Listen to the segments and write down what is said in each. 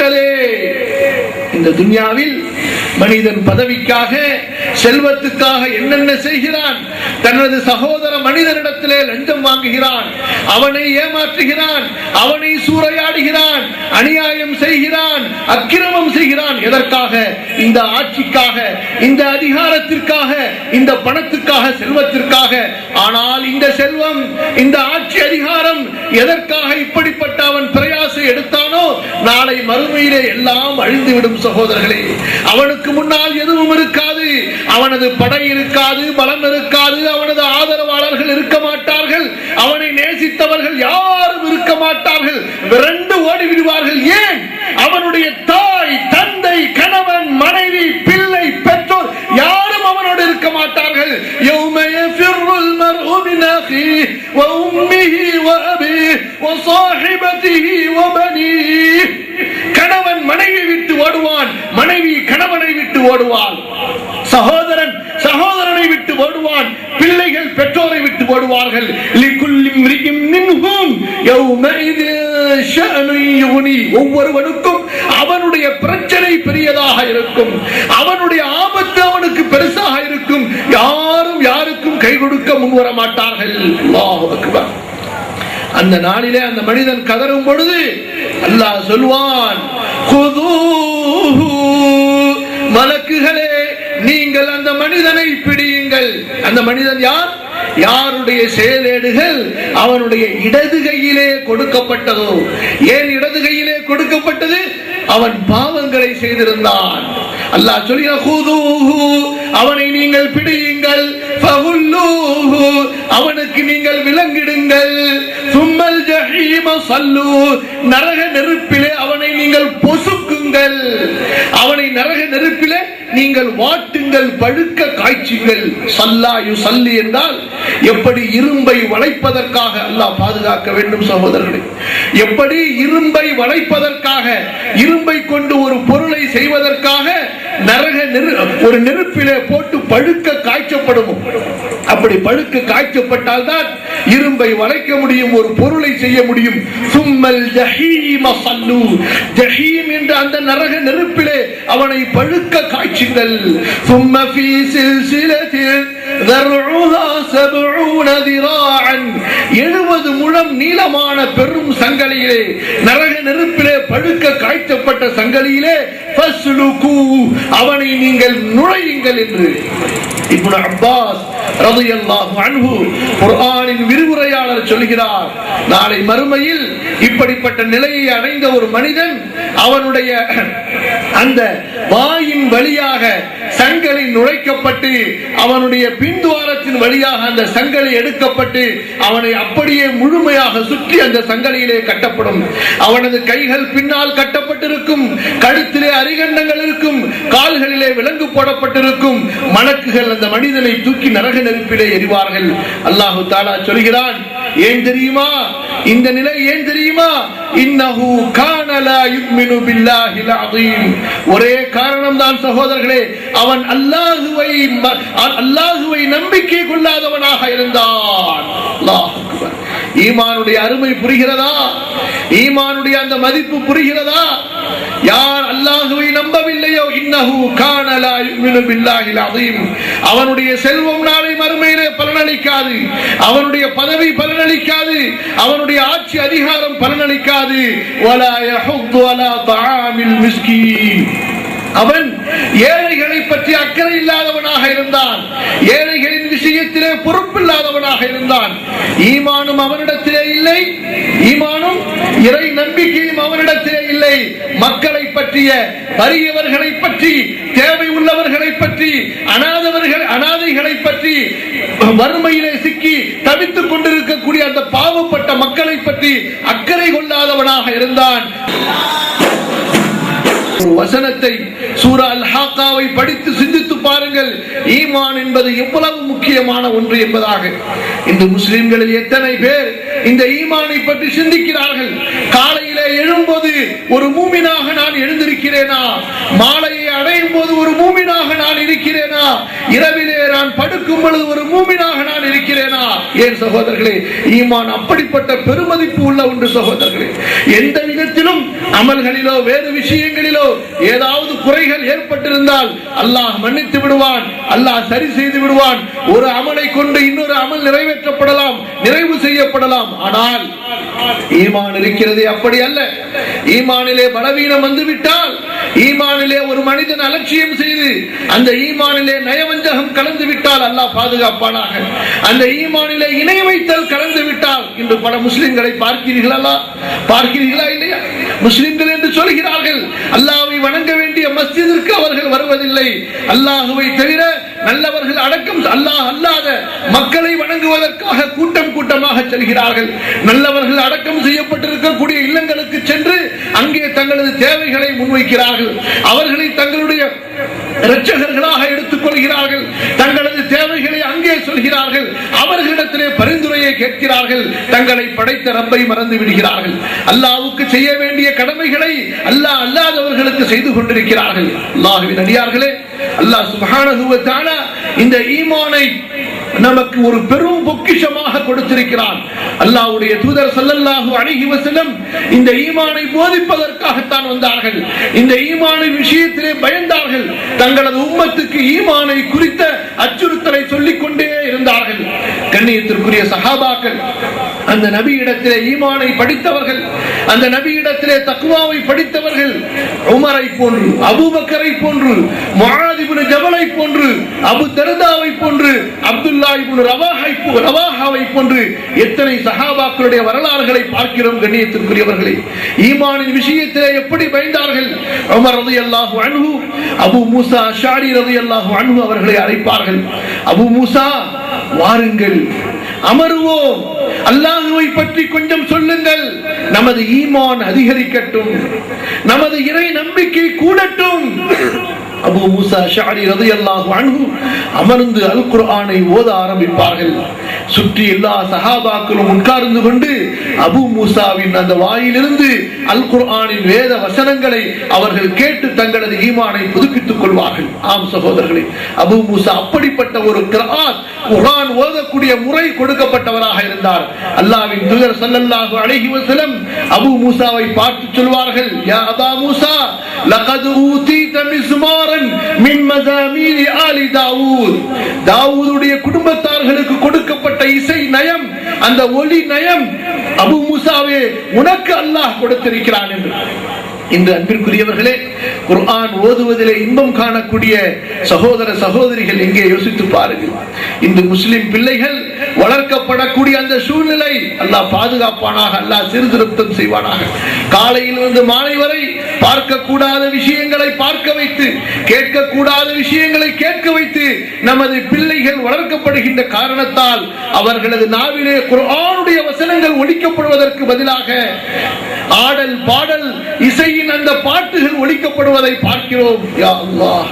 விட்டதே. இந்த துன்யாவில் மனிதன் பதவிக்காக செல்வத்துக்காக என்னென்ன செய்கிறான்? தனது சகோதர மனிதனிடத்திலே லஞ்சம் வாங்குகிறான். அவனை ஏமாற்றுகிறான். அவனை சூறையாடுகிறான். அநியாயம் செய்கிறான். அக்கிரமம் செய்கிறான். எதற்காக? இந்த ஆட்சிக்காக இந்த அதிகாரத்திற்காக இந்த பணத்துக்காக செல்வத்திற்காக. ஆனால் இந்த செல்வம் இந்த ஆட்சி அதிகாரம் எதற்காக இப்படிப்பட்ட அவன் பிரயாசை எடுத்தானோ நாளை மறுமையிலே எல்லாம் அழிந்துவிடும் சகோதரர்களே. அவனுக்கு முன்னால் எதுவும் இருக்காது. அவனது படை இருக்காது பலம் இருக்காது அவனது ஆதரவாளர்கள் இருக்க மாட்டார் இருக்கும். அவனுடைய ஆபத்து அவனுக்கு பெருசாக இருக்கும். யாரும் யாருக்கும் கை கொடுக்க முன்வர மாட்டார்கள் அந்த நாளிலே அந்த மனிதன் கதரும் பொழுது அல்லாஹ் சொல்வான் மலக்குகளே நீங்கள் அந்த மனிதனை பிடியுங்கள். அந்த மனிதன் யார்? யாருடைய செயலேடுகள் அவனுடைய இடது கையிலே கொடுக்கப்பட்டதோ? ஏன் இடது கையிலே கொடுக்கப்பட்டது? அவன் பாவங்களை செய்திருந்தான். அல்லாஹ் சொல்லிய அவனை நீங்கள் பிடியுங்கள். அவனுக்கு நீங்கள் விலங்கிடுங்கள். சும்மல் ஜஹீம சல்லு. நரக நெருப்பிலே அவனை நீங்கள் பொசுக்கு பொசுக்குங்கள் அவனை நரக நெருப்பில நீங்கள் வாட்டுங்கள் பழுக்க காய்ச்சுங்கள். சல்லாயு சல்லி என்றால் எப்படி இரும்பை வளைப்பதற்காக அல்லாஹ் பாதுகாக்க வேண்டும் சகோதரர்களே. எப்படி இரும்பை வளைப்பதற்காக இரும்பை கொண்டு ஒரு பொருளை செய்வதற்காக நரக நெரு ஒரு நெருப்பிலே போட்டு பழுக்க காய்ச்சப்படும். அப்படி பழுக்க காய்ச்சப்பட்டால்தான் இரும்பை வளைக்க முடியும் ஒரு பொருளை செய்ய முடியும் சும்மல் ஜஹீம சல்லு ஜஹீம் என்ற அந்த நரக நெருப்பிலே அவனை பழுக்க காய்ச்சுங்கள் சும்ம ஃபீ சில்சிலத்தில் ذرعها سبعون ذراعا எழுபது முழம் நீளமான பெரும் சங்கலியிலே நரக நெருப்பிலே பழுக்க காய்ச்சப்பட்ட சங்கலியிலே அவனை நீங்கள் நுழையுங்கள் என்று. இப்னு அப்பாஸ் ரலியல்லாஹு அன்ஹு குர்ஆனின் விரிவுரையாளர் சொல்கிறார் நாளை மறுமையில் இப்படிப்பட்ட நிலையை அடைந்த ஒரு மனிதன் அவனுடைய அந்த வாயின் வழியாக சங்கலி நுழைக்கப்பட்டு அவனுடைய பின்துவாரத்தின் வழியாக அந்த சங்கலி எடுக்கப்பட்டு அவனை அப்படியே முழுமையாக சுற்றி அந்த சங்கலியிலே கட்டப்படும். அவனது கைகள் பின்னால் கட்டப்பட்டிருக்கும். கழுத்திலே அரிகண்டங்கள் கால்களிலே விலங்கு போடப்பட்டிருக்கும். மணக்குகள் அந்த மனிதனை தூக்கி நரக நெருப்பிலே எரிவார்கள் அல்லாஹு தாலா சொல்கிறான் ஏன் தெரியுமா? இந்த நிலை ஏன் தெரியுமா? இன்னஹு கான யுக்மினு பில்லாஹில் அதீம் ஒரே காரணம் தான் சகோதரர்களே அவன் அல்லாஹுவை அல்லாஹுவை நம்பிக்கை கொள்ளாதவனாக இருந்தான். அல்லாஹ் ஈமானுடைய அருமை புரிகிறதா? ஈமானுடைய அந்த மதிப்பு புரிகிறதா? யார் அல்லாஹுவை நம்பவில்லையோ இன்னஹு கான லா யுக்மினு பில்லாஹில் அவனுடைய செல்வம் நாளை மறுமையிலே பலனளிக்காது. அவனுடைய பதவி பலனளிக்காது. அவனுடைய ஆட்சி அதிகாரம் பலனளிக்காது. வலா யஹுத்து அலா தஆமில் மிஸ்கீன். அவன் ஏழைகளை பற்றி அக்கறை இல்லாதவனாக இருந்தான். ஏழைகளின் விஷயத்திலே பொறுப்பில்லாதவனாக இருந்தான். ஈமானும் அவனிடத்திலே இல்லை. ஈமானும் இறை நம்பிக்கையும் பற்றிய வறியவர்களை பற்றி தேவை உள்ளவர்களை பற்றி அனாதவர்கள் அனாதைகளை பற்றி வறுமையிலே சிக்கி தவித்துக் கொண்டிருக்கக்கூடிய அந்த பாவப்பட்ட மக்களை பற்றி அக்கறை கொள்ளாதவனாக இருந்தான். ஒரு வசனத்தை சூரா அல் ஹாக்காவை படித்து சிந்தித்து பாருங்கள். ஈமான் என்பது எவ்வளவு முக்கியமான ஒன்று என்பதாக. இந்த முஸ்லிம்களில் எத்தனை பேர் இந்த ஈமானை பற்றி சிந்திக்கிறார்கள். காலையிலே எழும்போது ஒரு மூமினாக நான் எழுந்திருக்கிறேனா? மாலையை அடையும் போது ஒரு மூமினாக நான் இருக்கிறேனா? இரவிலே நான் படுக்கும் பொழுது ஒரு மூமினாக நான் இருக்கிறேனா? ஏன் சகோதரர்களே ஈமான் அப்படிப்பட்ட பெருமதிப்பு உள்ள ஒன்று சகோதரர்களே. எந்த விதத்திலும் அமல்களிலோ வேறு விஷயங்களிலோ ஏதாவது குறைகள் ஏற்பட்டிருந்தால் அல்லாஹ் மன்னித்து விடுவான் அல்லாஹ் சரி செய்து விடுவான். ஒரு அமலை கொண்டு இன்னொரு அமல் நிறைவேற்றப்படலாம் நிறைவு செய்யப்படலாம். ஆனால் ஈமான் இருக்கிறது அப்படி அல்ல. ஈமானிலே பலவீனம் வந்துவிட்டால் ஈமானிலே ஒரு மனிதன் அலட்சியம் செய்து அந்த ஈமானிலே நயவஞ்சகம் கலந்து விட்டால் அல்லாஹ் பாதுகாப்பானாக. அந்த ஈமானிலே இணை வைத்தல் கலந்து விட்டால் இன்று பல முஸ்லிம்களை பார்க்கிறீர்களா? பார்க்கிறீர்களா இல்லை முஸ்லிம்கள் என்று சொல்கிறார்கள். அல்லாவை வணங்க வேண்டிய மஸ்ஜிதிற்கு அவர்கள் வருவதில்லை. அல்லாஹுவை தவிர நல்லவர்கள் அடக்கம் அல்லாஹ் அல்லாத மக்களை வணங்குவதற்காக கூட்டம் கூட்டமாக செல்கிறார்கள். நல்லவர்கள் அடக்கம் செய்யப்பட்டிருக்கக்கூடிய இல்லங்களுக்கு சென்று அங்கே தங்களது தேவைகளை முன்வைக்கிறார்கள். அவர்களை தங்களுடைய இரட்சகர்களாக எடுத்துக் கொள்கிறார்கள். தங்களது தேவைகளை அங்கே சொல்கிறார்கள். அவர்களிடத்திலே பரிந்துரையை கேட்கிறார்கள். தங்களை படைத்த ரப்பை மறந்து விடுகிறார்கள். அல்லாவுக்கு செய்ய வேண்டிய கடமைகளை அல்லாஹ் அல்லாதவர்களுக்கு செய்து கொண்டிருக்கிறார்கள். அல்லாஹுவின் அடியார்களே அல்லாஹ் சுப்ஹானஹு இந்த ஈமானை நமக்கு ஒரு பெரும் பொக்கிஷமாக கொடுத்திருக்கிறான் அல்லாவுடைய தூதர் சல்லல்லாஹு அழகி வசலம் இந்த ஈமானை போதிப்பதற்காகத்தான் வந்தார்கள். இந்த ஈமானின் விஷயத்திலே பயந்தார்கள். தங்களது உம்மத்துக்கு ஈமானை குறித்த அச்சுறுத்தலை சொல்லிக் கொண்டே இருந்தார்கள். கண்ணியத்திற்குரிய சகாபாக்கள் அந்த நபியிடத்திலே ஈமானை படித்தவர்கள் அந்த நபியிடத்திலே தக்குவாவை படித்தவர்கள் உமரை போன்று அபூபக்கரை போன்று முஆத் ஜபலை போன்று அபு தருதாவை போன்று அப்துல்லா இப்னு ரவாஹை ரவாஹாவை போன்று எத்தனை சஹாபாக்களுடைய வரலாறுகளை பார்க்கிறோம் கண்ணியத்திற்குரியவர்களே. ஈமானின் விஷயத்திலே எப்படி பயந்தார்கள்? உமர் ரலியல்லாஹு அன்ஹு அபு மூசா ஷாரி ரலியல்லாஹு அன்ஹு அவர்களை அழைப்பார்கள். அபு மூசா வாருங்கள் அமருவோம். அல்லாஹுவை பற்றி கொஞ்சம் சொல்லுங்கள். நமது ஈமான் அதிகரிக்கட்டும். நமது இறை நம்பிக்கை கூடட்டும். அபு மூசா ஷாரி ரலியல்லாஹு அன்ஹு அமர்ந்து அல் குர்ஆனை ஓத ஆரம்பிப்பார்கள். சுற்றி எல்லா சஹாபாக்களும் உட்கார்ந்து கொண்டு அபு மூசாவின் அந்த வாயிலிருந்து அல் குர்ஆனின் வேத வசனங்களை அவர்கள் கேட்டு தங்களது ஈமானை புதுப்பித்துக் கொள்வார்கள். ஆம் சகோதரர்களே அபு மூசா அப்படிப்பட்ட ஒரு கிராத் குர்ஆன் ஓதக்கூடிய முறை கொடுக்கப்பட்டவராக இருந்தார். அல்லாவின் தூதர் சல்லல்லாஹு அலைஹி வஸல்லம் அபு மூசாவை பார்த்து சொல்வார்கள் யா அபா மூசா لقد أوتيت مزمارا من مزامير آل داوود தாவூதுடைய குடும்பத்தார்களுக்கு கொடுக்கப்பட்ட இசை நயம் அந்த ஒலி நயம் அபு மூசாவே உனக்கு அல்லாஹ் கொடுத்திருக்கிறான் என்று இன்று அன்பிற்குரியவர்களே குர்ஆன் ஓதுவதிலே இன்பம் காணக்கூடிய சகோதர சகோதரிகள் எங்கே யோசித்து பாருங்கள் இன்று முஸ்லிம் பிள்ளைகள் வளர்க்கப்படக்கூடிய அந்த சூழ்நிலை அல்லாஹ் பாதுகாப்பானாக அல்லாஹ் சீர்திருத்தம் செய்வானாக. காலையிலிருந்து மாலை வரை பார்க்கக்கூடாத விஷயங்களை பார்க்க வைத்து கேட்கக்கூடாத விஷயங்களை கேட்க வைத்து நமது பிள்ளைகள் வளர்க்கப்படுகின்ற காரணத்தால் அவர்களது நாவிலே குரானுடைய வசனங்கள் ஒழிக்கப்படுவதற்கு பதிலாக ஆடல் பாடல் இசையின் அந்த பாட்டுகள் ஒழிக்கப்படுவதை பார்க்கிறோம். யா அல்லாஹ்.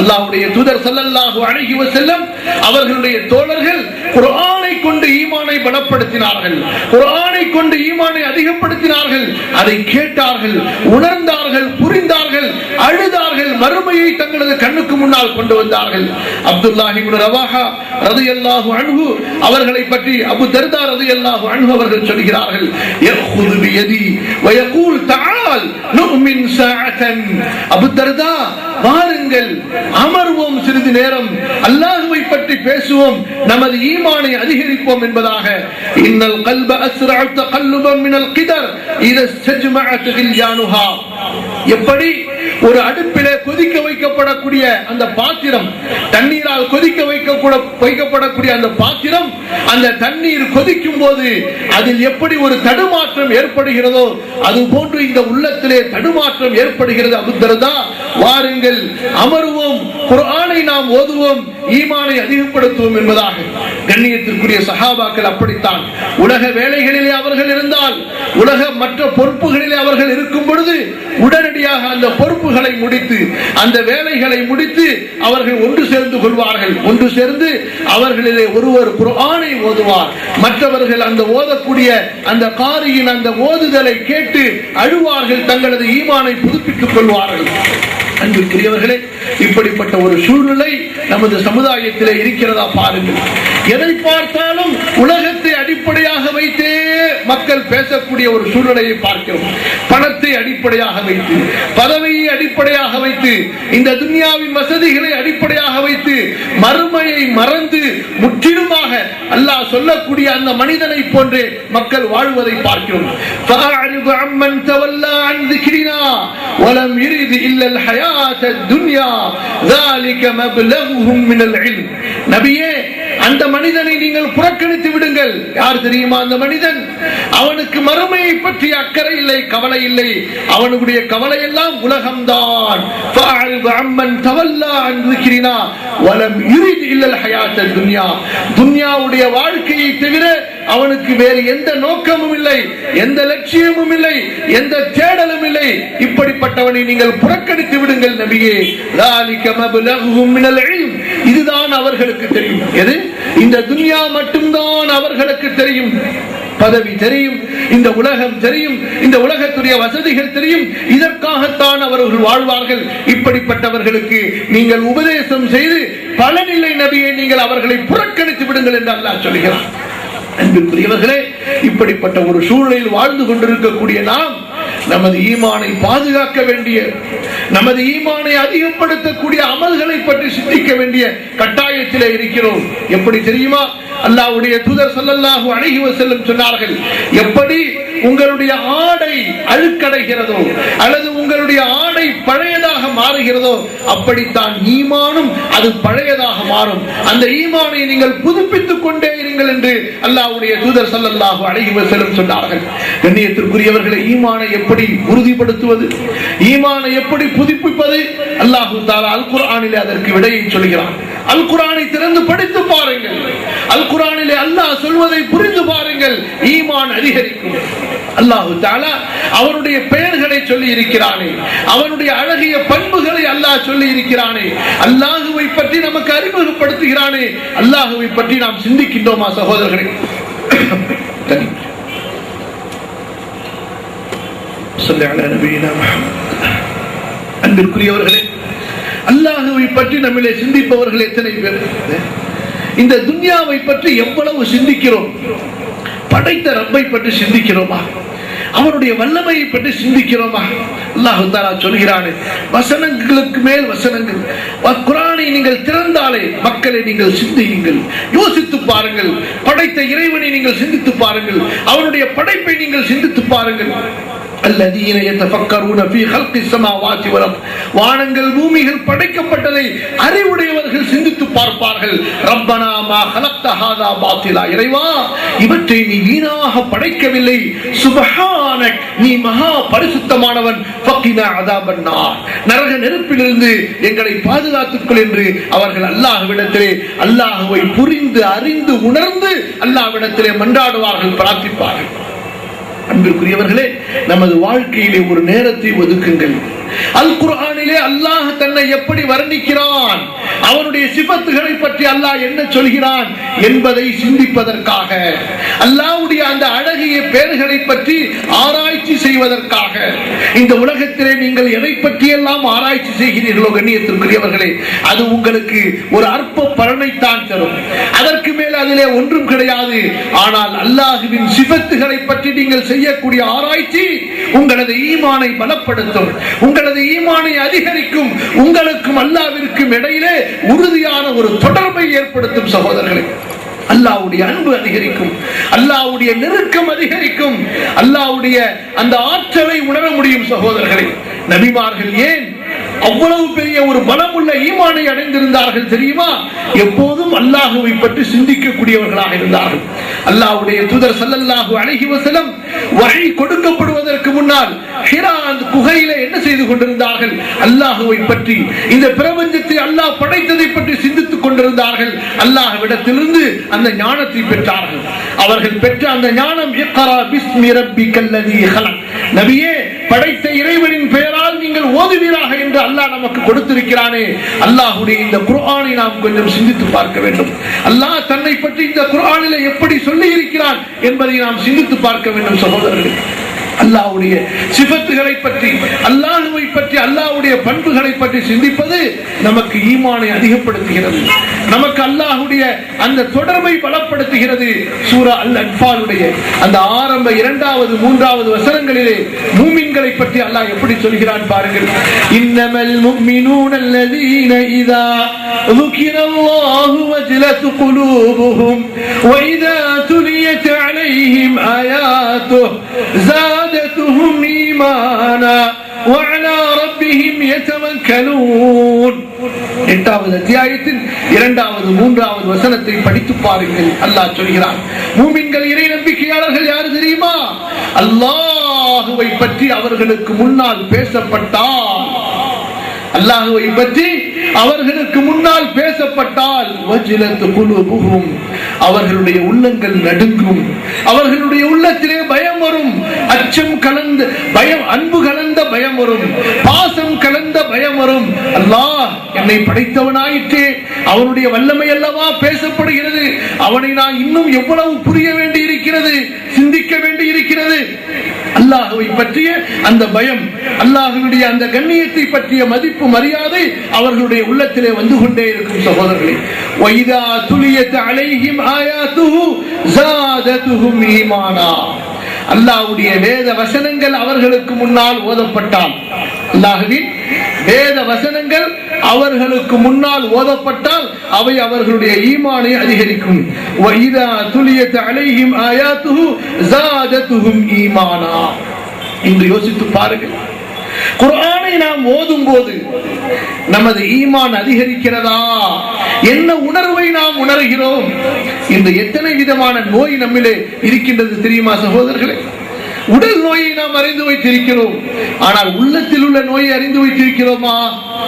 அல்லாஹ்வுடைய தூதர் சல்லல்லாஹு அலைஹி வஸல்லம் அவர்களுடைய தோழர்கள் குர்ஆனை கொண்டு ஈமானை பலப்படுத்தினார்கள். குர்ஆனை கொண்டு ஈமானை அதிகப்படுத்தினார்கள். அதை கேட்டார்கள் உணர்ந்தார்கள் புரிந்தார்கள் அழுதார்கள் மறுமையை தங்களது கண்ணுக்கு முன்னால் கொண்டு வந்தார்கள். அப்துல்லாஹி இப்னு ரவாஹா ரலியல்லாஹு அன்ஹு அவர்களை பற்றி அபு தர்தா ரலியல்லாஹு அன்ஹு அவர்கள் சொல்கிறார்கள் யഖுது பியதி வயகூல் தஆல் நுமின் சாஅத்தன் அபு தர்தா வாருங்கள் அமர்வோம் சிறிது நேரம். அல்லாஹுவை பற்றி பேசுவோம் நமது ஈமானை அதிகரிப்போம் என்பதாக. இன்னல் கல்ப அஸ்ரஅ தகல்லுபம் மினல் கிதர் இத சஜ்மஅத் கில்யானுஹா எப்படி? ஒரு அடுப்பிலே கொதிக்க வைக்கப்படக்கூடிய அந்த பாத்திரம் தண்ணீரால் கொதிக்க வைக்கக்கூட வைக்கப்படக்கூடிய அந்த பாத்திரம் அந்த தண்ணீர் கொதிக்கும் போது அதில் எப்படி ஒரு தடுமாற்றம் ஏற்படுகிறதோ அது போன்று இந்த உள்ளத்திலே தடுமாற்றம் ஏற்படுகிறது. அபுத்தரதா வாருங்கள் அமருவோம் குரானை நாம் ஓதுவோம் ஈமானை அதிகப்படுத்துவோம் என்பதாக. கண்ணியத்திற்குரிய சகாபாக்கள் அப்படித்தான். உலக வேலைகளிலே அவர்கள் இருந்தால் உலக மற்ற பொறுப்புகளிலே அவர்கள் இருக்கும் பொழுது உடனடியாக அந்த பொறுப்புகளை முடித்து அந்த வேலைகளை முடித்து அவர்கள் ஒன்று சேர்ந்து கொள்வார்கள். ஒன்று சேர்ந்து அவர்களிலே ஒருவர் குரானை ஓதுவார். மற்றவர்கள் அந்த ஓதக்கூடிய அந்த காரியின் அந்த ஓதுதலை கேட்டு அழுவார்கள் தங்களது ஈமானை புதுப்பித்துக் கொள்வார்கள். அன்பிற்குரியவர்களே இப்படிப்பட்ட ஒரு சூழ்நிலை நமது சமுதாயத்திலே இருக்கிறதா பாருங்கள். எதை பார்த்தாலும் உலகத்தை அடிப்படையாக வைத்தே மக்கள் பேசக்கூடிய ஒரு சூழ்நிலையை பார்க்கிறோம் பணத்தை அடிப்படையாக வைத்து பதவியை அடிப்படையாக வைத்து இந்த துன்யாவின் வசதிகளை அடிப்படையாக வைத்து மறுமையை மறந்து முற்றிலுமாக அல்லாஹ் சொல்லக்கூடிய அந்த மனிதனை போன்றே மக்கள் வாழ்வதை பார்க்கிறோம் فأعرض عمن تولى عن ذكرنا ولم يرد إلا الحياة الدنيا ذلك مبلغهم من العلم நபியே அந்த மனிதனை நீங்கள் புறக்கணித்து விடுங்கள். யார் தெரியுமா அந்த மனிதன்? அவனுக்கு மறுமையை பற்றி அக்கறை இல்லை கவலை இல்லை. அவனுடைய கவலை எல்லாம் உலகம்தான் இருக்கிறீனா வலம் இறுதி இல்லல் ஹயாத்த துன்யா. துன்யாவுடைய வாழ்க்கையை தவிர அவனுக்கு வேறு எந்த நோக்கமும் இல்லை எந்த லட்சியமும் இல்லை எந்த தேடலும் இல்லை. இப்படிப்பட்டவனை நீங்கள் புறக்கணித்து விடுங்கள் நபியே. லாலிக்க மபுலகும் மினல் இல்ம் இதுதான் அவர்களுக்கு தெரியும். எது? இந்த துன்யா மட்டும்தான் அவர்களுக்கு தெரியும். பதவி தெரியும் இந்த உலகம் தெரியும் இந்த உலகத்துடைய வசதிகள் தெரியும். இதற்காகத்தான் அவர்கள் வாழ்வார்கள். இப்படிப்பட்டவர்களுக்கு நீங்கள் உபதேசம் செய்து பலனில்லை நபியை நீங்கள் அவர்களை புறக்கணித்து விடுங்கள் என்று அல்லாஹ் சொல்கிறார் அன்பிற்குரியவர்களே இப்படிப்பட்ட ஒரு சூழலில் வாழ்ந்து கொண்டிருக்கக்கூடிய நாம் நமது ஈமானை பாதுகாக்க வேண்டிய நமது ஈமானை அதிகப்படுத்தக்கூடிய அமல்களை பற்றி சிந்திக்க வேண்டிய கட்டாயத்திலே இருக்கிறோம். எப்படி தெரியுமா? அல்லாவுடைய தூதர் ஸல்லல்லாஹு அலைஹி செல்லும் சொன்னார்கள் எப்படி உங்களுடைய ஆடை அழுக்கடைகிறதோ அல்லது உங்களுடைய ஆடை பழையதாக மாறுகிறதோ அப்படித்தான் ஈமானும் அது பழையதாக மாறும். அந்த ஈமானை நீங்கள் புதுப்பித்துக் கொண்டே இருங்கள் என்று அல்லாவுடைய தூதர் ஸல்லல்லாஹு அழகி செல்லும் சொன்னார்கள். கண்ணியத்திற்குரியவர்களை ஈமானை எப்படி உறுதிப்படுத்துவது ஈமானை எப்படி புதுப்பிப்பது? அல்லாஹு தாலா அல் குரானிலே அதற்கு விடையை சொல்கிறான். அல் குர்ஆனை திறந்து படித்து பாருங்கள். அல் குர்ஆனிலே அல்லாஹ் சொல்வதை புரிந்து பாருங்கள். ஈமான் அதிகரிக்கும். அல்லாஹு தாலா அவனுடைய பெயர்களை சொல்லி இருக்கிறானே அவனுடைய அழகிய பண்புகளை அல்லாஹ் சொல்லி இருக்கிறானே அல்லாஹுவை பற்றி நமக்கு அறிமுகப்படுத்துகிறானே. அல்லாஹுவை பற்றி நாம் சிந்திக்கின்றோமா சகோதரர்களே? சொல்லி. அன்பிற்குரியவர்களே அல்லாஹுவை பற்றி நம்மளே சிந்திப்பவர்கள் எத்தனை பேர்? இந்த துன்யாவை பற்றி எவ்வளவு சிந்திக்கிறோம்? படைத்த ரப்பை பற்றி சிந்திக்கிறோமா? அவனுடைய வல்லமையை பற்றி சிந்திக்கிறோமா? அல்லாஹு தாலா சொல்கிறானே வசனங்களுக்கு மேல் வசனங்கள். வ- நீங்கள் திறந்தாலே மக்களை நீங்கள் சிந்தியுங்கள். யோசித்து பாருங்கள். படைத்த இறைவனை நீங்கள் சிந்தித்து பாருங்கள். அவனுடைய படைப்பை நீங்கள் சிந்தித்து பாருங்கள். الذين يتفكرون في خلق السماوات والارض வானங்கள் பூமிகள் படைக்கப்பட்டதை அறிவுடையவர்கள் சிந்தித்து பார்ப்பார்கள் ரப்பனா மா خلقت هذا باطلا இறைவா இவற்றை நீ வீணாக படைக்கவில்லை சுபஹானக் நீ மகா பரிசுத்தமானவன் ஃபக்கினா அதாபன் நார் நரக நெருப்பிலிருந்து எங்களை பாதுகாத்துக்கொள் என்று அவர்கள் அல்லாஹ்விடத்திலே அல்லாஹ்வை புரிந்து அறிந்து உணர்ந்து அல்லாஹ்விடத்திலே மன்றாடுவார்கள் பிரார்த்திப்பார்கள் அன்பிற்குரியவர்களே நமது வாழ்க்கையிலே ஒரு நேரத்தை ஒதுக்குங்கள். அல் குர்ஆனிலே அல்லாஹ் தன்னை எப்படி வர்ணிக்கிறான்? அவனுடைய சிபத்துகளை பற்றி அல்லாஹ் என்ன சொல்கிறான் என்பதை சிந்திப்பதற்காக. அல்லாவுடைய அந்த அழகிய பேர்களை பற்றி ஆராய்ச்சி செய்வதற்காக. இந்த உலகத்திலே நீங்கள் எதை பற்றியெல்லாம் ஆராய்ச்சி செய்கிறீர்களோ கண்ணியத்திற்குரியவர்களே அது உங்களுக்கு ஒரு அற்ப பலனைத்தான் தரும். அதற்கு மேல் அதிலே ஒன்றும் கிடையாது. ஆனால் அல்லாஹுவின் சிபத்துகளை பற்றி நீங்கள் செய்யக்கூடிய ஆராய்ச்சி உங்களது ஈமானை பலப்படுத்தும். உங்களது ஈமானை அதிகரிக்கும் உங்களுக்கும் அல்லாவிற்கும் இடையிலே உறுதியான ஒரு தொடர்பை ஏற்படுத்தும் சகோதரர்களே. அல்லாவுடைய அன்பு அதிகரிக்கும் அல்லாவுடைய நெருக்கம் அதிகரிக்கும் அல்லாவுடைய அந்த ஆற்றலை உணர முடியும் சகோதரர்களே. நபிமார்கள் ஏன் அவ்வளவு பெரிய ஒரு மனமுள்ள ஈமானை அடைந்திருந்தார்கள் தெரியுமா? எப்போதும் அல்லாஹுவை பற்றி சிந்திக்கக்கூடியவர்களாக இருந்தார்கள். அல்லாஹுடைய தூதர் சல்லல்லாஹு அழகி வசலம் வழி கொடுக்கப்படுவதற்கு முன்னால் ஹிரா அந்த குகையில என்ன செய்து கொண்டிருந்தார்கள்? அல்லாஹுவை பற்றி இந்த பிரபஞ்சத்தை அல்லாஹ் படைத்ததை பற்றி சிந்தித்துக் கொண்டிருந்தார்கள். அல்லாஹ்விடத்திலிருந்து அந்த ஞானத்தை பெற்றார்கள். அவர்கள் பெற்ற அந்த ஞானம் நபியே படைத்த இறைவனின் பெயரால் நீங்கள் ஓதுவீராக என்று அல்லாஹ் நமக்கு கொடுத்திருக்கிறானே. அல்லாஹுடைய இந்த குர்ஆனை நாம் கொஞ்சம் சிந்தித்து பார்க்க வேண்டும். அல்லாஹ் தன்னை பற்றி இந்த குர்ஆனிலே எப்படி சொல்லி இருக்கிறான் என்பதை நாம் சிந்தித்து பார்க்க வேண்டும் சகோதரர்கள். அல்லாஹ்வுடைய சிபத்துகளை பற்றி அல்லாஹுவை பற்றி அல்லாஹ்வுடைய பண்புகளை பற்றி சிந்திப்பது நமக்கு ஈமானை அதிகப்படுத்துகிறது நமக்கு அல்லாஹ்வுடைய அந்த தொடர்பை பலப்படுத்துகிறது சூரா அல் அன்பாலுடைய அந்த ஆரம்ப இரண்டாவது மூன்றாவது வசனங்களிலே மூமின்களை பற்றி அல்லாஹ் எப்படி சொல்கிறான் பாருங்கள் இன்னமல் முஃமினூன அல்லதீன இதா ذكر الله وجلت قلوبهم وإذا تليت عليهم آياته زادتهم إيمانا وعلى ربهم يتوكلون எட்டாவது அத்தியாயத்தின் இரண்டாவது மூன்றாவது வசனத்தை படித்து பாருங்கள் அல்லாஹ் சொல்கிறான் மூமின்கள் இறை நம்பிக்கையாளர்கள் யாரு தெரியுமா அல்லாஹுவை பற்றி அவர்களுக்கு முன்னால் பேசப்பட்டால் அல்லாஹுவை பற்றி அவர்களுக்கு முன்னால் பேசப்பட்டால் அவர்களுடைய உள்ளங்கள் நடுங்கும். அவர்களுடைய உள்ளத்திலே பயம் வரும். அச்சம் கலந்த பயம் அன்பு கலந்த பயம் வரும். பாசம் கலந்த பயம் வரும். அல்லாஹ் என்னை படைத்தவனாயிற்றே. அவனுடைய வல்லமை அல்லவா பேசப்படுகிறது. அவனை நான் இன்னும் எவ்வளவு புரிய வேண்டி இருக்கிறது சிந்திக்க வேண்டி இருக்கிறது அல்லாஹுவை பற்றிய அந்த பயம் அல்லாஹுடைய அந்த கண்ணியத்தை பற்றிய மதிப்பு மரியாதை அவர்களுடைய உள்ளத்திலே வந்து கொண்டே இருக்கும் சகோதரர்களே. வைதா துலியத் அலைஹிம் ஆயாத்துஹு ஜாதத்துஹும் ஈமானா. அல்லாஹ்வுடைய வேத வசனங்கள் அவர்களுக்கு முன்னால் ஓதப்பட்டால் அல்லாஹுவின் வேத வசனங்கள் அவர்களுக்கு முன்னால் ஓதப்பட்டால் அவை அவர்களுடைய ஈமானை அதிகரிக்கும். வைதா துலியத் அலைஹிம் ஆயாத்துஹு ஜாதத்துஹும் ஈமானா. இன்று யோசித்து பாருங்கள். குர்ஆனை நாம் ஓதும் போது நமது ஈமான் அதிகரிக்கிறதா? என்ன உணர்வை நாம் உணர்கிறோம்? இந்த எத்தனை விதமான நோய் நம்மிலே இருக்கின்றது தெரியுமா சகோதரர்களே? உடல் நோயை நாம் அறிந்து வைத்திருக்கிறோம். ஆனால் உள்ளத்தில் உள்ள நோயை அறிந்து வைத்திருக்கிறோமா?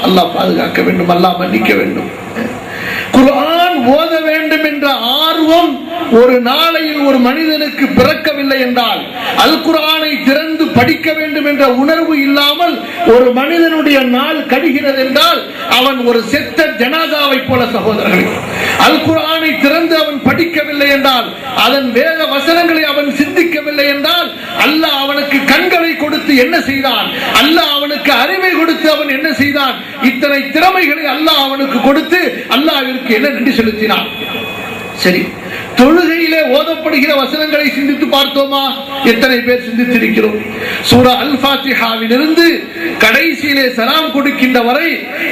அல்லாஹ் பாதுகாக்க வேண்டும் அல்லாஹ் மன்னிக்க வேண்டும். குர்ஆன் ஓத வேண்டும் என்ற ஆர்வம் ஒரு நாளையில் ஒரு மனிதனுக்கு பிறக்கவில்லை என்றால் அல் குரானை திறந்து படிக்க வேண்டும் என்ற உணர்வு இல்லாமல் ஒரு மனிதனுடைய நாள் கடுகிறது என்றால் அவன் ஒரு செத்த ஜனாதாவை போல சகோதரர்கள். அல் குரானை திறந்து அவன் படிக்கவில்லை என்றால் அதன் வேத வசனங்களை அவன் சிந்திக்கவில்லை என்றால் அல்லாஹ் அவனுக்கு கண்களை கொடுத்து என்ன செய்தான்? அல்லாஹ் அவனுக்கு அறிவை கொடுத்து அவன் என்ன செய்தான்? இத்தனை திறமைகளை அல்லாஹ் அவனுக்கு கொடுத்து அல்லாஹ்விற்கு என்ன நன்றி செலுத்தினான்? சரி. தொழுகையிலே ஓதப்படுகிற வசனங்களை சிந்தித்து பார்த்தோமா? எத்தனை பேர் சிந்தித்திருக்கிறோம். சூரா அல் ஃபாத்திஹாவிலிருந்து கடைசியிலே சலாம் கொடுக்கின்ற வரை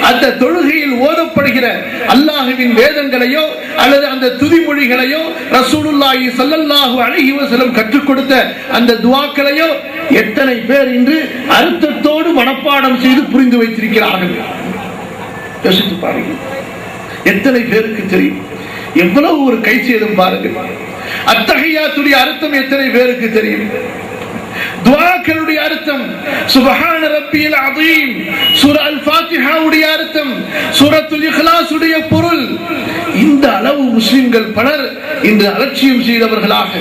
அந்த தொழுகையில் ஓதப்படுகிற அல்லாஹுவின் வேதங்களையோ அல்லது அந்த துதிமொழிகளையோ ரசூலுல்லாஹி சல்லல்லாஹு அழகி வசலம் கற்றுக் கொடுத்த அந்த துவாக்களையோ எத்தனை பேர் இன்று அர்த்தத்தோடு மனப்பாடம் செய்து புரிந்து வைத்திருக்கிறார்கள்? யோசித்து பாருங்கள். எத்தனை பேருக்கு தெரியும்? எவ்வளவு ஒரு கை சேதம் பாருங்கள். அத்தகையாத்துடைய அர்த்தம் எத்தனை பேருக்கு தெரியும்? துவாக்களுடைய அர்த்தம் சுபஹான ரப்பியல் அதீம் சூரா அல் ஃபாத்திஹாவுடைய அர்த்தம் சூரத்துல் இஹ்லாஸுடைய பொருள். இந்த அளவு முஸ்லிம்கள் பலர் இன்று அலட்சியம் செய்தவர்களாக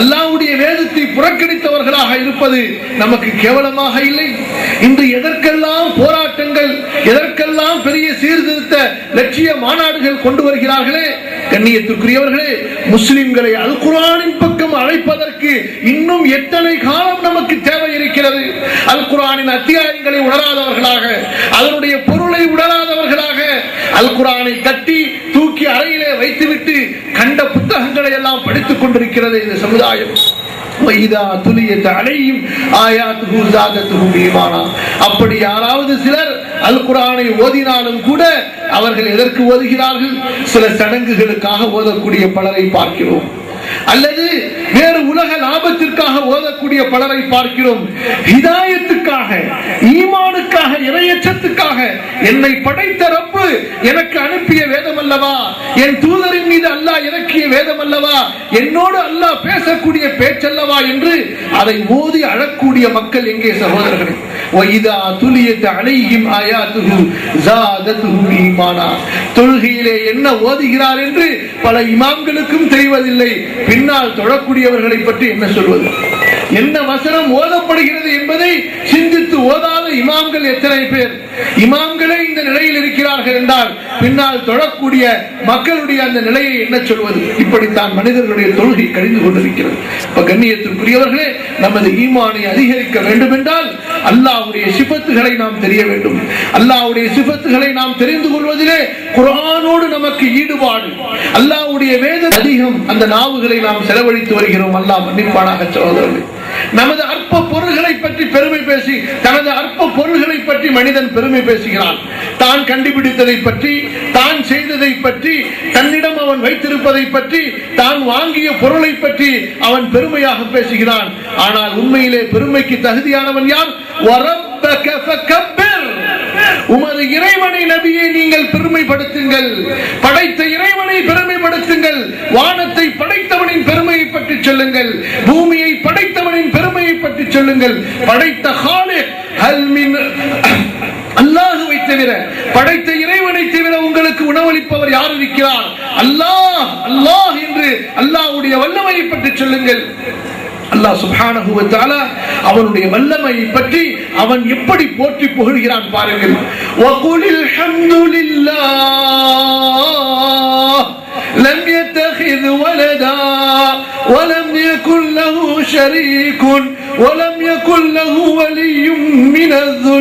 அல்லாஹ்வுடைய வேதத்தை புறக்கணித்தவர்களாக இருப்பது நமக்கு கேவலமாக இல்லை. இன்று எதற்கெல்லாம் போராட்டங்கள் எதற்கெல்லாம் பெரிய சீர்திருத்த லட்சிய மாநாடுகள் கொண்டு வருகிறார்களே கண்ணியத்திற்குரியவர்களே முஸ்லிம்களை அல் குர்ஆனின் பக்கம் அழைப்பதற்கு இன்னும் எத்தனை காலம் நமக்கு தேவை இருக்கிறது அல் குர்ஆனின் அத்தியாயங்களை உணராதவர்களாக அதனுடைய பொருளை உணராதவர்களாக அல் குர்ஆனை கட்டி தூக்கி அறையிலே வைத்துவிட்டு கண்ட புத்தகங்களை எல்லாம் படித்துக் கொண்டிருக்கிறது இந்த சமுதாயம். வைதா துலியத் அலையும் ஆயாத்துஹு அப்படி யாராவது சிலர் அல் குரானை ஓதினாலும் கூட அவர்கள் எதற்கு ஓதுகிறார்கள்? சில சடங்குகளுக்காக ஓதக்கூடிய பலரை பார்க்கிறோம். அல்லது வேறு உலக லாபத்திற்காக ஓதக்கூடிய பலரை பார்க்கிறோம். ஹிதாயத்துக்காக ஈமானுக்காக இறையச்சத்துக்காக என்னை படைத்த ரப்பு எனக்கு அனுப்பிய வேதம் அல்லவா என் தூதரின் மீது அல்லாஹ் இறக்கிய வேதம் அல்லவா என்னோடு அல்லாஹ் பேசக்கூடிய பேச்சல்லவா? என்று அதை ஓதி அழக்கூடிய மக்கள் எங்கே சகோதரர்களே? வைதா துலியத் அலைஹிம் ஆயாத்துஹு ஜாதத்துஹும் ஈமானா தொழுகையிலே என்ன ஓதுகிறார் என்று பல இமாம்களுக்கும் தெரிவதில்லை. பின்னால் தொழக்கூடியவர்களை பற்றி என்ன சொல்வது? என்ன வசனம் ஓதப்படுகிறது என்பதை சிந்தித்து ஓதாத இமாம்கள் எத்தனை பேர்? இமாம்களே இந்த நிலையில் இருக்கிறார்கள் என்றால் பின்னால் தொழக்கூடிய மக்களுடைய அந்த நிலையை என்ன சொல்வது? இப்படித்தான் மனிதர்களுடைய தொழுகை கழிந்து கொண்டிருக்கிறது. இப்ப கண்ணியத்திற்குரியவர்களே நமது ஈமானை அதிகரிக்க வேண்டும் என்றால் அல்லாவுடைய சிபத்துகளை நாம் தெரிய வேண்டும். அல்லாவுடைய சிபத்துகளை நாம் தெரிந்து கொள்வதிலே குரானோடு நமக்கு ஈடுபாடு. அல்லாவுடைய வேத அதிகம் அந்த நாவுகளை நாம் செலவழித்து வருகிறோம். அல்லாஹ் மன்னிப்பானாக சகோதரர்கள். நமது அற்ப பொருள்களை பற்றி பெருமை பேசி தனது அற்ப பொருள்களை பற்றி மனிதன் பெருமை பேசுகிறான். தான் கண்டுபிடித்ததை பற்றி தான் செய்ததை பற்றி தன்னிடம் அவன் வைத்திருப்பதை பற்றி தான் வாங்கிய பொருளை பற்றி அவன் பெருமையாக பேசுகிறான். ஆனால் உண்மையிலே பெருமைக்கு தகுதியானவன் யார்? உமது இறைவனை நபியை நீங்கள் பெருமைப்படுத்துங்கள். படைத்த இறைவனை பெருமைப்படுத்துங்கள். வானத்தை படைத்தவனின் பெருமையை பற்றி சொல்லுங்கள். பூமியை படைத்தவனின் பெருமையை பற்றி சொல்லுங்கள். படைத்த ஹாலிக் அல்லாஹுவை தவிர படைத்த இறைவனை தவிர உங்களுக்கு உணவளிப்பவர் யார் இருக்கிறார்? அல்லாஹ் அல்லாஹ் என்று அல்லாஹ்வுடைய வல்லமையை பற்றி சொல்லுங்கள். அல்லாஹ் சுப்ஹானஹு வ தஆலா அவனுடைய வல்லமையை பற்றி அவன் எப்படி போற்றி புகழ்கிறான் பாருங்கள் வகுலில் ஹம்துலில்லாஹ் لم يتخذ ولدا ولم يكن له شريك ولم يكن له ولي من الذل